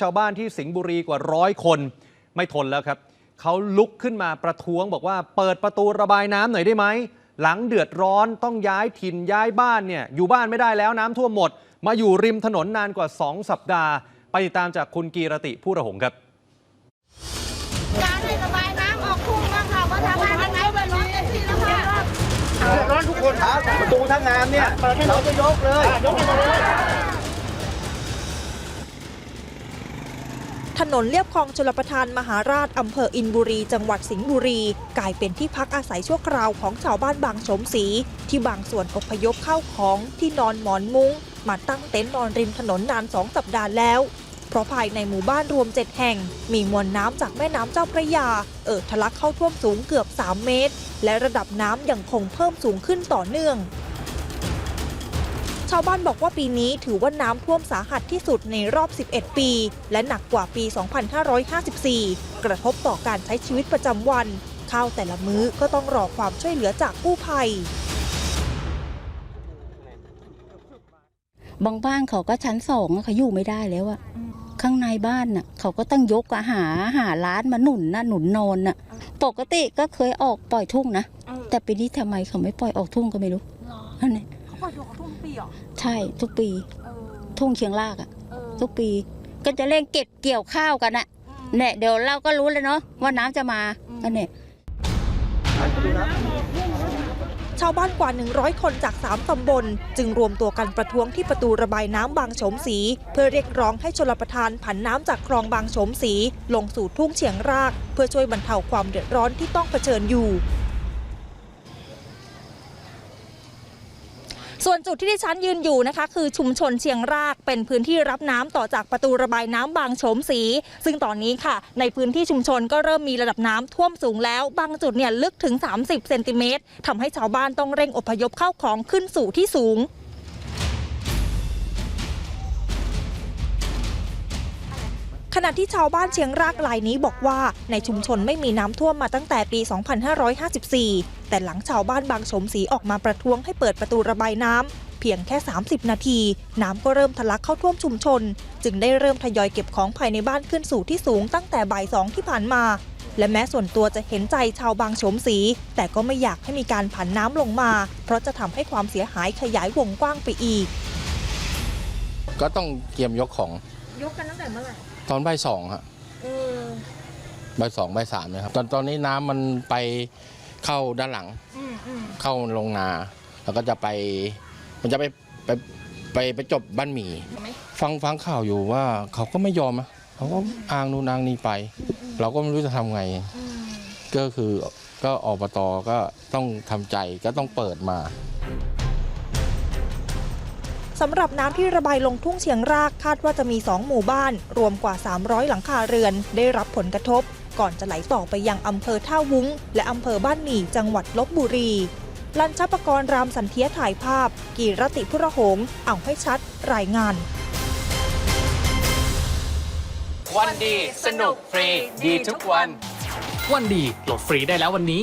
ชาวบ้านที่สิงห์บุรีกว่าร้อยคนไม่ทนแล้วครับ เขาลุกขึ้นมาประท้วงบอกว่าเปิดประตูระบายน้ำหน่อยได้ไหม หลังเดือดร้อนต้องย้ายถิ่นย้ายบ้านเนี่ยอยู่บ้านไม่ได้แล้วน้ำท่วมหมด มาอยู่ริมถนนนานกว่า 2 สัปดาห์ ไปติดตามจากคุณกีรติผู้ระหงครับการให้ระบายน้ำออกทุ่งบ้างค่ะว่าทำงานยังไงแบบนี้สิแล้วค่ะเดือดร้อนทุกคนครับประตูทั้งงานเนี่ยเราจะยกเลยยกให้หมดเลย ถนนเลียบคลองชลประทานมหาราชอำเภออินบุรี จังหวัดสิงห์บุรี กลายเป็นที่พักอาศัยชั่วคราวของชาวบ้านบางโฉมศรีที่บางส่วนอพยพเข้าของที่นอนหมอนมุง้ง มาตั้งเต็นท์นอนริมถนนนานสองสัปดาห์แล้ว เพราะภายในหมู่บ้านรวม7แห่ง มีมวลน้ำจากแม่น้ำเจ้าพระยา เอ่อทะลักเข้าท่วมสูงเกือบ 3 เมตร และระดับน้ำยังคงเพิ่มสูงขึ้นต่อเนื่อง ชาวบ้านบอกว่าปีนี้ถือว่าน้ำท่วมสาหัสที่สุดในรอบ 11 ปี และหนักกว่าปี 2554 กระทบต่อการใช้ชีวิตประจำวัน ข้าวแต่ละมื้อก็ต้องรอความช่วยเหลือจากกู้ภัยบางบ้านเขาก็ชั้นสองอะเขาอยู่ไม่ได้แล้วอะข้างในบ้านน่ะเขาก็ต้องยกอาหาหาร้านมาหนุนนะหนุนนอนน่ะ ปกติก็เคยออกปล่อยทุ่งนะ แต่ปีนี้ทำไมเขาไม่ปล่อยออกทุ่งก็ไม่รู้นั่นแหละเขา ปล่อยตัวทุ่งปีหรอใช่ทุกปีทุ่งเชียงรากอะทุกปี ก็จะเร่งเก็บเกี่ยวข้าวกันอะเนี่ยเดี๋ยวเราก็รู้เลยเนาะว่าน้ำจะมาก็เนี่ย ชาวบ้านกว่า 100 คนจาก 3 ตำบล จึงรวมตัวกันประท้วงที่ประตูระบายน้ำบางโฉมสีเพื่อเรียกร้องให้ชลประทานผันน้ำจากคลองบางโฉมสีลงสู่ทุ่งเฉียงราก เพื่อช่วยบรรเทาความเดือดร้อนที่ต้องเผชิญอยู่ ส่วนจุดที่ที่ฉันยืนอยู่นะคะ คือชุมชนเชียงรากเป็นพื้นที่รับน้ำต่อจากประตูระบายน้ำบางโฉมสี ซึ่งตอนนี้ค่ะ ในพื้นที่ชุมชนก็เริ่มมีระดับน้ำท่วมสูงแล้ว บางจุดเนี่ยลึกถึง 30เซนติเมตรทำให้ชาวบ้านต้องเร่งอพยพเข้าของขึ้นสู่ที่สูง ณะที่ชาวบ้านเชียงรากรายนี้บอกว่า ในชุมชนไม่มีน้ำท่วมมาตั้งแต่ปี 2554 แต่หลังชาวบ้านบางโฉมศรีออกมาประท้วงให้เปิดประตูระบายน้ำเพียงแค่ 30 นาที น้ำก็เริ่มทะลักเข้าท่วมชุมชน จึงได้เริ่มทยอยเก็บของภายในบ้านขึ้นสู่ที่สูงตั้งแต่บ่ายสองที่ผ่านมาและแม้ส่วนตัวจะเห็นใจชาวบางโฉมศรีแต่ก็ไม่อยากให้มีการผันน้ำลงมา เพราะจะทำให้ความเสียหายขยายวงกว้างไปอีก ก็ต้องเตรียมยกของ ยกกันตั้งแต่เมื่อไหร่ตอนบ่ายสองฮะบ่ายสองบ่ายสามนะครับตอนตอนนี้น้ำมันไปเข้าด้านหลังเข้าลงนา แล้วก็จะไป มันจะไปไปไปไปจบบ้านหมี่ฟังฟังข่าวอยู่ว่าเขาก็ไม่ยอมอะเขาก็อ้างนู่นอ้างนี่ไป เราก็ไม่รู้จะทำไงก็คือก็อบตก็ต้องทำใจก็ต้องเปิดมา สำหรับน้ำที่ระบายลงทุ่งเชียงรากคาดว่าจะมี 2 หมู่บ้าน รวมกว่า 300 หลังคาเรือน ได้รับผลกระทบ ก่อนจะไหลต่อไปยังอำเภอท่าวุ้ง และอำเภอบ้านหมี่จังหวัดลบบุรีลันชัปกรณ์รามสันเทียถ่ายภาพ กีรติพุระหงษ์เอาให้ชัด รายงาน วันดี สนุกฟรี ดีทุกวัน วันดีโหลดฟรีได้แล้ววันนี้